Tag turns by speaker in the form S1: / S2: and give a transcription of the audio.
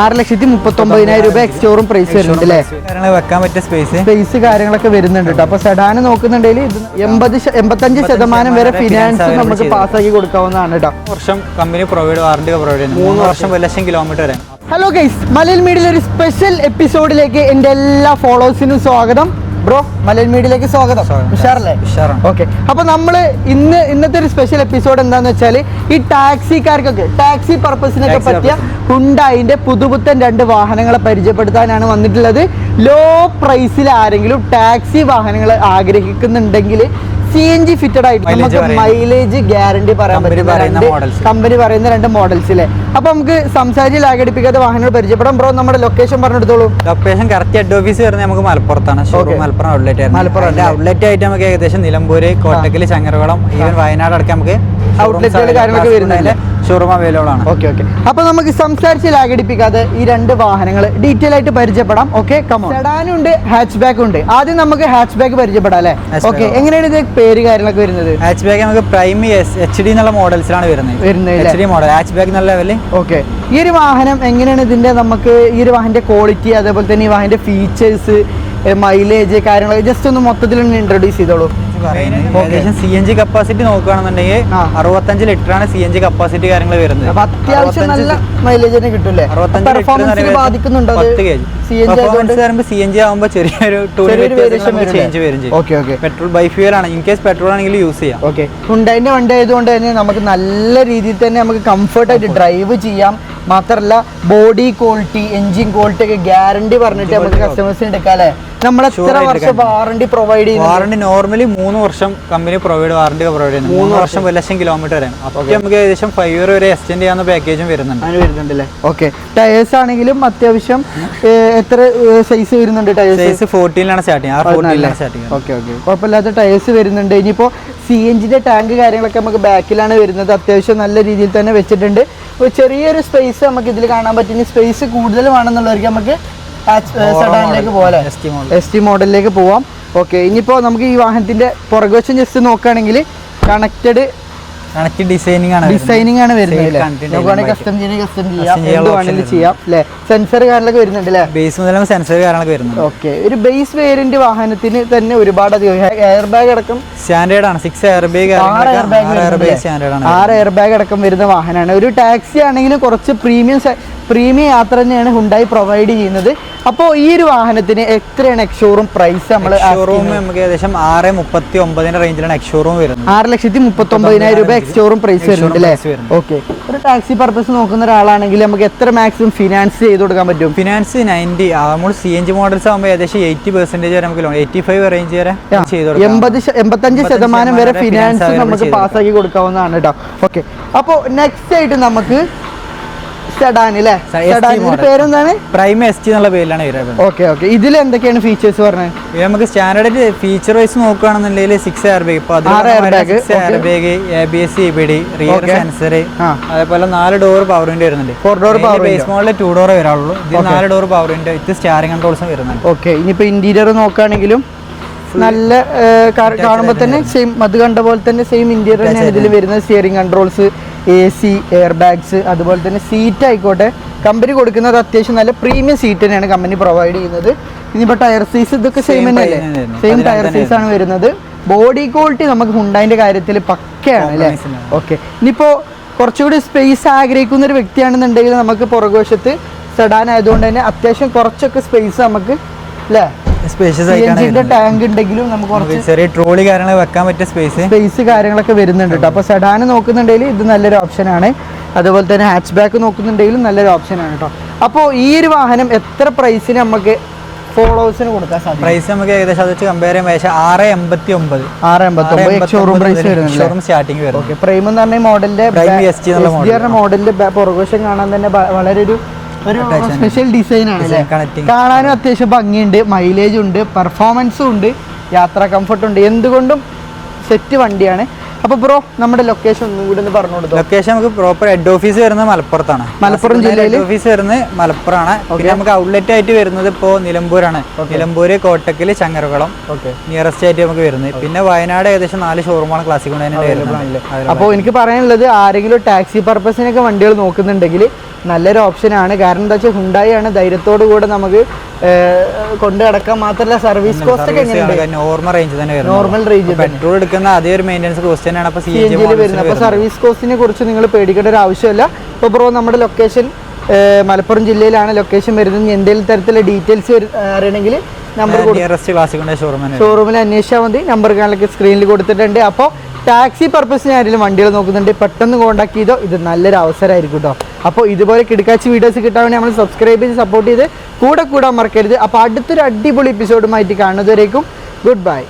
S1: ആറ് ലക്ഷത്തി മുപ്പത്തി ഒമ്പതിനായിരം രൂപ എക്സ്റ്റോറും പ്രൈസ് വരുന്നുണ്ട് അല്ലേ
S2: വെക്കാൻ പറ്റിയ സ്പേസ്
S1: സ്പേസ് കാര്യങ്ങളൊക്കെ വരുന്നുണ്ട് കേട്ടോ അപ്പൊ സെഡാന് നോക്കുന്നുണ്ടെങ്കിൽ ഇത് എൺപത് എൺപത്തഞ്ച് ശതമാനം വരെ ഫിനാൻസ് നമുക്ക് പാസ്സാക്കി കൊടുക്കാവുന്നതാണ് കേട്ടോ
S2: വർഷം കമ്പനി പ്രൊവൈഡ് വാറണ്ടി പ്രൊവൈഡ് ചെയ്യുന്നു മൂന്ന് വർഷം ഒരു ലക്ഷം കിലോമീറ്റർ വരെ.
S1: ഹലോ ഗൈസ് മലയിൽ മീഡിയയിൽ ഒരു സ്പെഷ്യൽ എപ്പിസോഡിലേക്ക് എന്റെ എല്ലാ ഫോളോവേഴ്സിനും സ്വാഗതം. ബ്രോ മലയൻ മീഡിയയിലേക്ക് സ്വാഗതം. ഉഷാറല്ലേ?
S2: ഉഷാറാണ്.
S1: ഓക്കെ. അപ്പൊ നമ്മൾ ഇന്ന് ഇന്നത്തെ ഒരു സ്പെഷ്യൽ എപ്പിസോഡ് എന്താന്ന് വെച്ചാൽ ഈ ടാക്സിക്കാർക്കൊക്കെ ടാക്സി പർപ്പസിനൊക്കെ പറ്റിയ ഹുണ്ടായിന്റെ പുതുപുത്തൻ രണ്ട് വാഹനങ്ങളെ പരിചയപ്പെടുത്താനാണ് വന്നിട്ടുള്ളത്. ലോ പ്രൈസിൽ ആരെങ്കിലും ടാക്സി വാഹനങ്ങൾ ആഗ്രഹിക്കുന്നുണ്ടെങ്കിൽ സി എൻ ജി ഫിറ്റഡ് ആയിട്ട്. നമുക്ക് മൈലേജ് ഗ്യാരണ്ടി പറയാൻ
S2: പറ്റും
S1: കമ്പനി പറയുന്ന രണ്ട് മോഡൽസ് അല്ലേ അപ്പൊ നമുക്ക് സംസാരിച്ച് ലാഗടിപ്പിക്കാത്ത വാഹനങ്ങൾ പരിചയപ്പെടാം. ബ്രോ നമ്മുടെ ലൊക്കേഷൻ പറഞ്ഞെടുത്തോളൂ.
S2: ലൊക്കേഷൻ കറക്റ്റ് ഹെഡ് ഓഫീസ് വരുന്നത് നമുക്ക് മലപ്പുറത്താണ്. മലപ്പുറം ഔട്ട്ലെറ്റ്
S1: മലപ്പുറം
S2: ഔട്ട്ലെറ്റ് ആയിട്ട് നമുക്ക് ഏകദേശം നിലമ്പൂര് കോട്ടക്കൽ ചങ്ങരകുളം ഈവൻ വയനാട് അടക്കം നമുക്ക്
S1: കൾ കാര്യങ്ങളൊക്കെ വരുന്നതല്ലേ
S2: ഷോറൂം അവൈലബിൾ ആണ്.
S1: ഓക്കെ ഓക്കെ അപ്പൊ നമുക്ക് സംസാരിച്ച് ലാഗടിപ്പിക്കാതെ ഈ രണ്ട് വാഹനങ്ങൾ ഡീറ്റെയിൽ ആയിട്ട് പരിചയപ്പെടാം. ഓക്കെ ഉണ്ട് ഹാച്ച് ബാക്ക് ഉണ്ട് ആദ്യം നമുക്ക് ഹാച്ച് ബാക്ക് പരിചയപ്പെടാം അല്ലേ? ഓക്കെ എങ്ങനെയാണ് ഇത് പേര് കാര്യങ്ങളൊക്കെ വരുന്നത്?
S2: ഹാച്ച് ബാഗ് നമുക്ക് പ്രൈം എച്ച് ഡി എന്നുള്ള മോഡൽസിലാണ് വരുന്നത്.
S1: വരുന്നത്
S2: H D model hatchback എന്നുള്ള ലെവലിൽ
S1: ഓക്കെ ഈ ഒരു വാഹനം എങ്ങനെയാണ് ഇതിന്റെ നമുക്ക് ഈ ഒരു വാഹന്റെ ക്വാളിറ്റി അതേപോലെ തന്നെ ഈ വാഹന്റെ ഫീച്ചേഴ്സ് മൈലേജ് കാര്യങ്ങളൊക്കെ ജസ്റ്റ് ഒന്ന് മൊത്തത്തിൽ ഒന്ന് ഇൻട്രൊഡ്യൂസ് ചെയ്തോളൂ.
S2: ഏകദേശം സി എൻ ജി കപ്പാസിറ്റി നോക്കുകയാണെന്നുണ്ടെങ്കിൽ. അറുപത്തഞ്ച് ലിറ്റർ ആണ് സി എൻ ജി കപ്പാസിറ്റി കാര്യങ്ങൾ വരുന്നത്.
S1: അത്യാവശ്യം നല്ല
S2: 65
S1: മൈലേജ് കിട്ടൂലേ ബാധിക്കുന്നുണ്ടോ
S2: സി എൻ ജി ആകുമ്പോൾ ചെറിയൊരു ചേഞ്ച് വരും ചെയ്യും. പെട്രോൾ ബൈ ഫ്യൂൽ ആണ്. ഇൻ കേസ് പെട്രോൾ ആണെങ്കിൽ യൂസ് ചെയ്യാം.
S1: ഓക്കെ ഹുണ്ടായിന്റെ വണ്ടി ആയതുകൊണ്ട് തന്നെ നമുക്ക് നല്ല രീതിയിൽ തന്നെ നമുക്ക് കംഫർട്ട് ആയിട്ട് ഡ്രൈവ് ചെയ്യാം. മാത്രമല്ല ബോഡി ക്വാളിറ്റി എഞ്ചിൻ ക്വാളിറ്റി ഒക്കെ ഗ്യാരണ്ടി പറഞ്ഞിട്ട് നമുക്ക് കസ്റ്റമേഴ്സിന് എടുക്കാം അല്ലേ? നമ്മൾ എത്ര വർഷം വാറണ്ടി പ്രൊവൈഡ് ചെയ്യുന്നു
S2: വാറണ്ടി നോർമലി മൂന്ന് വർഷം കമ്പനി പ്രൊവൈഡ് വാറണ്ടി പ്രൊവൈഡ് ചെയ്യുന്നു മൂന്ന് വർഷം. ഒരു ലക്ഷം കിലോമീറ്റർ വരെ അപ്പോൾ നമുക്ക് ഏകദേശം ഫൈവ് ഇയർ വരെ എക്സ്റ്റെൻഡ് ചെയ്യാവുന്ന പാക്കേജും വരുന്നുണ്ട്.
S1: അങ്ങനെ വരുന്നുണ്ടല്ലേ? ഓക്കെ ടയേഴ്സ് ആണെങ്കിലും അത്യാവശ്യം എത്ര സൈസ് വരുന്നുണ്ട് ടയേഴ്സ്
S2: സൈസ് ഫോർട്ടീനിലാണ് സ്റ്റാർട്ട് ചെയ്യുന്നത്.
S1: ഓക്കെ ഓക്കെ കുഴപ്പമില്ലാത്ത ടയേഴ്സ് വരുന്നുണ്ട്. ഇനിയിപ്പോൾ സി എൻ ജിന്റെ ടാങ്ക് കാര്യങ്ങളൊക്കെ നമുക്ക് ബാക്കിലാണ് വരുന്നത്. അത്യാവശ്യം നല്ല രീതിയിൽ തന്നെ വെച്ചിട്ടുണ്ട്. ചെറിയൊരു സ്പേസ് നമുക്ക് ഇതിൽ കാണാൻ പറ്റുന്ന സ്പേസ് കൂടുതൽ വേണമെന്നുള്ളവർക്ക് നമുക്ക് സെഡാനിലേക്ക് പോലെ
S2: എസ് ടി
S1: മോഡലിലേക്ക് പോവാം. ഓക്കെ ഇനിയിപ്പോൾ നമുക്ക് ഈ വാഹനത്തിന്റെ പുറകുവശം ജസ്റ്റ് നോക്കുകയാണെങ്കിൽ കണക്റ്റഡ്
S2: കണക്ട് ഡിസൈനിങ് ആണ്
S1: ഡിസൈനിങ് ആണ് വരുന്നത്. കസ്റ്റം ചെയ്യണമെങ്കിൽ കസ്റ്റം ചെയ്യാം
S2: Custom ചെയ്യാനുള്ള
S1: എന്ത്
S2: option
S1: ചെയ്യാം അല്ലേ? സെൻസർ കാര്യങ്ങളൊക്കെ വരുന്നുണ്ട് അല്ലേ?
S2: ബേസ് മുതൽ സെൻസർ കാര്യങ്ങളൊക്കെ വരുന്നുണ്ട്
S1: ഓക്കെ ഒരു ബേസ് വേരിയന്റ് വാഹനത്തിന് തന്നെ ഒരുപാട് അധികം എയർ ബാഗ് അടക്കം
S2: സ്റ്റാൻഡേർഡ് ആണ്. സിക്സ് എയർ ബാഗ്
S1: ആറ് airbag
S2: airbag standard ആണ്.
S1: ആറ് എയർ ബാഗ് അടക്കം വരുന്ന വാഹനമാണ്. ഒരു ടാക്സി ആണെങ്കിലും കുറച്ച് പ്രീമിയം പ്രീമിയം യാത്ര തന്നെയാണ് ഹുണ്ടായി പ്രൊവൈഡ് ചെയ്യുന്നത്. അപ്പോൾ ഈ ഒരു വാഹനത്തിന് എത്രയാണ് എക്സോറും പ്രൈസ് നമ്മൾ
S2: നമുക്ക് ഏകദേശം ആറ് മുപ്പത്തി ഒമ്പതിന്റെ റേഞ്ചിലാണ് എക്സ്ഷോറൂം വരുന്നത്.
S1: ആറ് ലക്ഷത്തി മുപ്പത്തി ഒമ്പതിനായിരം രൂപ എക്സോറും പ്രൈസ് വരുന്നുണ്ട് അല്ലേ? ഓക്കെ ഒരു ടാക്സി പർപ്പസ് നോക്കുന്ന ഒരാളാണെങ്കിൽ നമുക്ക് എത്ര മാക്സിമം ഫിനാൻസ് ചെയ്ത് കൊടുക്കാൻ പറ്റും?
S2: ഫിനാൻസ് നയന്റി നമ്മൾ സി എൻ ജി മോഡൽസ് ആകുമ്പോൾ ഏകദേശം എയ്റ്റി പെർസെന്റേജ് വരെ നമുക്ക് ലോൺ എയ്റ്റി ഫൈവ് റേഞ്ച് വരെ ചെയ്ത്
S1: എൺപത് എൺപത്തഞ്ച് ശതമാനം വരെ ഫിനാൻസ് നമുക്ക് പാസ്സാക്കി കൊടുക്കാവുന്നതാണ് കേട്ടോ ഓക്കെ അപ്പോൾ നെക്സ്റ്റ് ആയിട്ട് നമുക്ക് സെഡാൻ അല്ലേ സെഡാനിന്റെ. പേരെന്താണ്?
S2: പ്രൈം എസ് ടി എന്നുള്ള പേരിലാണ് വരുന്നത്
S1: ഓക്കെ ഓക്കെ. ഇതിൽ എന്തൊക്കെയാണ് ഫീച്ചേഴ്സ് പറഞ്ഞത്
S2: നമുക്ക് സ്റ്റാൻഡേർഡ് ഫീച്ചർ വൈസ് നോക്കുകയാണെന്നുണ്ടെങ്കിൽ സിക്സ് എയർ ബാഗ് ഇപ്പൊ six airbag A B S E B D rear sensor. അതേപോലെ നാല് ഡോർ പവർ വിൻഡോ വരുന്നുണ്ട്.
S1: Four door power
S2: base. മോഡലിൽ ടു ഡോർ വരാറുള്ളൂ. ഇത് നാല് door power window with steering കൺട്രോൾസും വരുന്നുണ്ട്.
S1: ഓക്കെ. ഇനിയിപ്പോ ഇന്റീരിയർ നോക്കുകയാണെങ്കിലും നല്ല കാണുമ്പോൾ തന്നെ സെയിം അത് കണ്ട പോലെ തന്നെ സെയിം ഇന്റീരിയർ തന്നെയാണ് ഇതിൽ വരുന്നത്. Steering controls A C airbags അതുപോലെ തന്നെ സീറ്റ് ആയിക്കോട്ടെ. കമ്പനി കൊടുക്കുന്നത് അത്യാവശ്യം നല്ല പ്രീമിയം സീറ്റ് തന്നെയാണ് കമ്പനി പ്രൊവൈഡ് ചെയ്യുന്നത്. ഇനിയിപ്പോൾ ടയർ സൈസ് ഇതൊക്കെ സെയിം തന്നെയല്ലേ. സെയിം ടയർ സൈസ് ആണ് വരുന്നത്. ബോഡി ക്വാളിറ്റി നമുക്ക് ഹുണ്ടായിന്റെ കാര്യത്തിൽ പക്കയാണ് അല്ലേ. ഓക്കെ ഇനിയിപ്പോൾ കുറച്ചുകൂടി സ്പേസ് ആഗ്രഹിക്കുന്ന ഒരു വ്യക്തിയാണെന്നുണ്ടെങ്കിൽ നമുക്ക് പുറകുവശത്ത് സെഡാൻ ആയതുകൊണ്ട് തന്നെ അത്യാവശ്യം കുറച്ചൊക്കെ സ്പേസ് നമുക്ക് അല്ലേ?
S2: സ്പേഷ്യസ് ആയിട്ടാണ്
S1: ടാങ്ക് ഉണ്ടെങ്കിലും നമുക്ക്
S2: ചെറിയ ട്രോളി കാര്യങ്ങൾ വെക്കാൻ പറ്റിയ സ്പേസ്
S1: സ്പേസ് കാര്യങ്ങളൊക്കെ വരുന്നുണ്ട് കേട്ടോ അപ്പോൾ സെഡാൻ നോക്കുന്നുണ്ടെങ്കിൽ ഇത് നല്ലൊരു ഓപ്ഷനാണ് അതുപോലെ തന്നെ ഹാച്ച് ബാക്ക് നോക്കുന്നുണ്ടെങ്കിലും നല്ലൊരു ഓപ്ഷനാണ് കേട്ടോ അപ്പോൾ ഈ ഒരു വാഹനം എത്ര പ്രൈസിന് നമുക്ക് ഫോളോവേഴ്സിന് കൊടുക്കാൻ സാധിക്കും?
S2: പ്രൈസ് നമുക്ക് ഏകദേശം അത് കമ്പയർ ചെയ്യുമ്പോൾ ഏകദേശം ആറ് എൺപത്തി ഒമ്പത്
S1: ആറ് എൺപത്തൊമ്പത് ഷോറൂം പ്രൈസ്
S2: ഷോറൂം സ്റ്റാർട്ടിങ് വരും
S1: ഓക്കെ പ്രൈം എന്ന് പറഞ്ഞ മോഡലിന്റെ മോഡലിന്റെ പുറകുവശം കാണാൻ തന്നെ വളരെ ഒരു ഒരു സ്പെഷ്യൽ ഡിസൈൻ ആണ് കാണാനും അത്യാവശ്യം ഭംഗിയുണ്ട് മൈലേജ് ഉണ്ട് പെർഫോമൻസും ഉണ്ട് യാത്രാ കംഫർട്ടും ഉണ്ട്. എന്തുകൊണ്ടും സെറ്റ് വണ്ടിയാണ്. അപ്പോൾ ബ്രോ നമ്മുടെ ലൊക്കേഷൻ ഒന്നും കൂടി ഒന്ന് പറഞ്ഞു കൊടുത്തോ?
S2: ലൊക്കേഷൻ നമുക്ക് പ്രോപ്പർ ഹെഡ് ഓഫീസ് വരുന്നത് മലപ്പുറത്താണ്.
S1: മലപ്പുറം ജില്ലയിൽ
S2: ഹെഡ് ഓഫീസ് വരുന്നത് മലപ്പുറമാണ്. പിന്നെ നമുക്ക് ഔട്ട്ലെറ്റ് ആയിട്ട് വരുന്നത് ഇപ്പോൾ നിലമ്പൂരാണ്. നിലമ്പൂര് കോട്ടക്കൽ ചങ്ങരകുളം
S1: ഓക്കെ
S2: നിയറസ്റ്റ് ആയിട്ട് നമുക്ക് വരുന്നത്. പിന്നെ വയനാട് ഏകദേശം നാല് ഷോറൂമാണ് ക്ലാസിക്
S1: അപ്പോൾ എനിക്ക് പറയാനുള്ളത് ആരെങ്കിലും ടാക്സി പർപ്പസിനൊക്കെ വണ്ടികൾ നോക്കുന്നുണ്ടെങ്കിൽ നല്ലൊരു ഓപ്ഷനാണ് കാരണം എന്താ വെച്ചാൽ ഹുണ്ടായി ആണ്. ധൈര്യത്തോടു കൂടെ നമുക്ക് കൊണ്ടു നടക്കാൻ മാത്രമല്ല സർവീസ് കോസ്റ്റ് ഒക്കെ
S2: നോർമൽ റേഞ്ച് തന്നെ
S1: നോർമൽ റേഞ്ച്
S2: പെട്രോൾ എടുക്കുന്ന അതേ ഒരു മെയിന്റെനൻസ് കോസ്റ്റ് തന്നെയാണ് അപ്പോൾ സി
S1: എൻ ജിയിൽ വരുന്നത്. അപ്പോൾ സർവീസ് കോസ്റ്റിനെ കുറിച്ച് നിങ്ങൾ പേടിക്കേണ്ട ഒരു ആവശ്യമില്ല. ഇപ്പോൾ ബ്രോ നമ്മുടെ ലൊക്കേഷൻ മലപ്പുറം ജില്ലയിലാണ് ലൊക്കേഷൻ വരുന്നത്. എന്തെങ്കിലും തരത്തിലുള്ള ഡീറ്റെയിൽസ് അറിയണമെങ്കിൽ നമ്പർ ഷോറൂമിൽ അന്വേഷിച്ചാൽ മതി. നമ്പർ കാണലൊക്കെ സ്ക്രീനിൽ കൊടുത്തിട്ടുണ്ട്. അപ്പോൾ ടാക്സി പർപ്പസിന് ആരെങ്കിലും വണ്ടികൾ നോക്കുന്നുണ്ട് പെട്ടെന്ന് കോൺടാക്ട് ചെയ്തോ ഇത് നല്ലൊരു അവസരമായിരിക്കും കേട്ടോ അപ്പോൾ ഇതുപോലെ കിടക്കാച്ച് വീഡിയോസ് കിട്ടാൻ വേണ്ടി നമ്മൾ സബ്സ്ക്രൈബ് ചെയ്ത് സപ്പോർട്ട് ചെയ്ത് കൂടെ കൂടാൻ മറക്കരുത്. അപ്പോൾ അടുത്തൊരു അടിപൊളി എപ്പിസോഡുമായിട്ട് കാണുന്നതുവരേക്കും ഗുഡ് ബൈ